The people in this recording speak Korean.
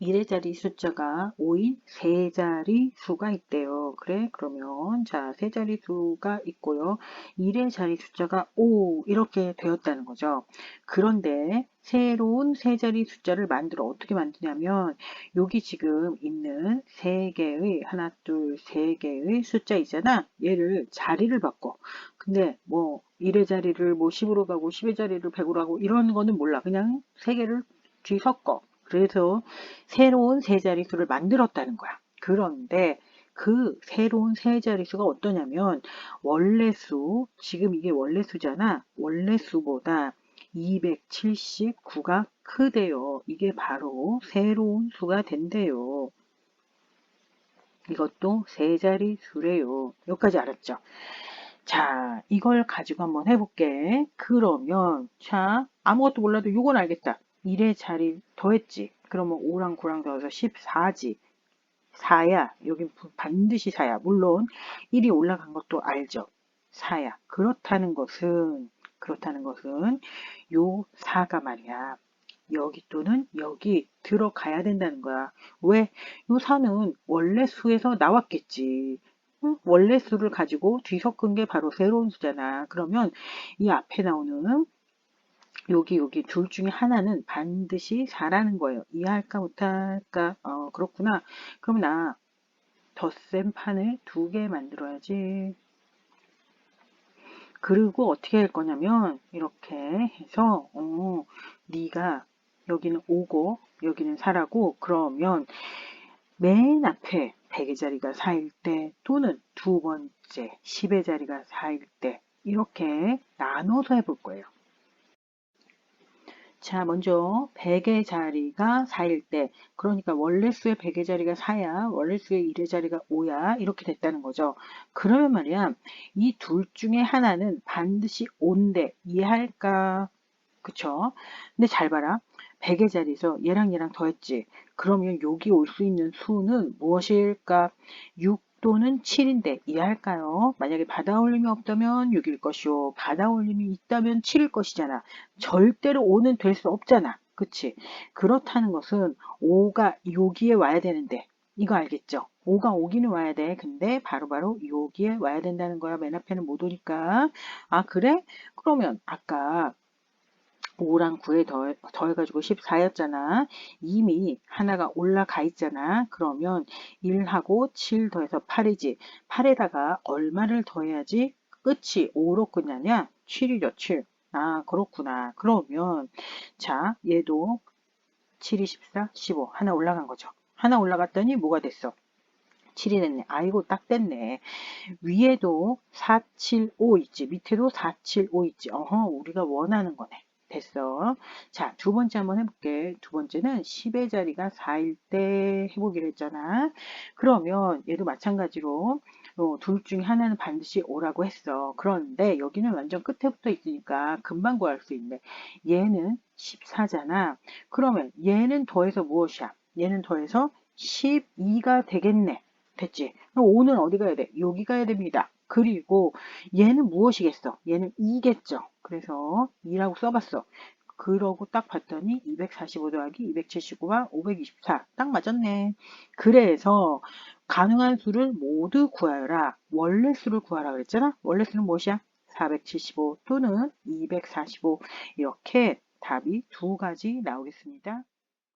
1의 자리 숫자가 5인 세 자리 수가 있대요. 그래 그러면 자세 자리 수가 있고요. 1의 자리 숫자가 5 이렇게 되었다는 거죠. 그런데 새로운 세 자리 숫자를 만들어 어떻게 만드냐면 여기 지금 있는 세 개의 하나 둘 세 개의 숫자 있잖아. 얘를 자리를 바꿔. 근데 뭐 1의 자리를 뭐 10으로 가고 10의 자리를 100으로 하고 이런 거는 몰라. 그냥 세 개를 뒤섞어. 그래서 새로운 세 자릿수를 만들었다는 거야. 그런데 그 새로운 세 자릿수가 어떠냐면 원래 수, 지금 이게 원래 수잖아. 원래 수보다 279가 크대요. 이게 바로 새로운 수가 된대요. 이것도 세 자리 수래요. 여기까지 알았죠? 자, 이걸 가지고 한번 해볼게. 그러면, 자, 아무것도 몰라도 이건 알겠다. 1의 자리 더했지. 그러면 5랑 9랑 더해서 14지. 4야. 여긴 반드시 4야. 물론 1이 올라간 것도 알죠. 4야. 그렇다는 것은 그렇다는 것은 요 4가 말이야. 여기 또는 여기 들어가야 된다는 거야. 왜? 요 4는 원래 수에서 나왔겠지. 응? 원래 수를 가지고 뒤섞은 게 바로 새로운 수잖아. 그러면 이 앞에 나오는 여기 여기 둘 중에 하나는 반드시 4라는 거예요. 이해할까 못할까? 어 그렇구나. 그럼 나 덧셈 판을 두 개 만들어야지. 그리고 어떻게 할 거냐면 이렇게 해서 어, 네가 여기는 5고 여기는 4라고 그러면 맨 앞에 100의 자리가 4일 때 또는 두 번째 10의 자리가 4일 때 이렇게 나눠서 해볼 거예요. 자, 먼저 100의 자리가 4일 때, 그러니까 원래 수의 100의 자리가 4야, 원래 수의 1의 자리가 5야, 이렇게 됐다는 거죠. 그러면 말이야, 이 둘 중에 하나는 반드시 5인데, 이해할까? 그쵸? 근데 잘 봐라. 100의 자리에서 얘랑 얘랑 더했지. 그러면 여기 올 수 있는 수는 무엇일까? 6 또는 7인데 이해할까요? 만약에 받아올림이 없다면 6일 것이요. 받아올림이 있다면 7일 것이잖아. 절대로 5는 될 수 없잖아. 그치? 그렇다는 것은 5가 여기에 와야 되는데 이거 알겠죠? 5가 오기는 와야 돼. 근데 바로바로 바로 여기에 와야 된다는 거야. 맨 앞에는 못 오니까. 아 그래? 그러면 아까 5랑 9에 더해, 더해가지고 14였잖아. 이미 하나가 올라가 있잖아. 그러면 1하고 7 더해서 8이지. 8에다가 얼마를 더해야지 끝이 5로 끝나냐? 7이죠, 7. 아, 그렇구나. 그러면, 자, 얘도 7, 2, 14, 15. 하나 올라간 거죠. 하나 올라갔더니 뭐가 됐어? 7이 됐네. 아이고, 딱 됐네. 위에도 4, 7, 5 있지. 밑에도 4, 7, 5 있지. 어허, 우리가 원하는 거네. 됐어. 자, 두 번째 한번 해볼게. 두 번째는 10의 자리가 4일 때 해보기로 했잖아. 그러면 얘도 마찬가지로 어, 둘 중에 하나는 반드시 오라고 했어. 그런데 여기는 완전 끝에 붙어 있으니까 금방 구할 수 있네. 얘는 14잖아. 그러면 얘는 더해서 무엇이야? 얘는 더해서 12가 되겠네. 됐지? 그럼 5는 어디 가야 돼? 여기 가야 됩니다. 그리고 얘는 무엇이겠어? 얘는 2겠죠. 그래서 2라고 써봤어. 그러고 딱 봤더니 245 더하기 279와 524. 딱 맞았네. 그래서 가능한 수를 모두 구하여라. 원래 수를 구하라 그랬잖아. 원래 수는 무엇이야? 475 또는 245 이렇게 답이 두 가지 나오겠습니다.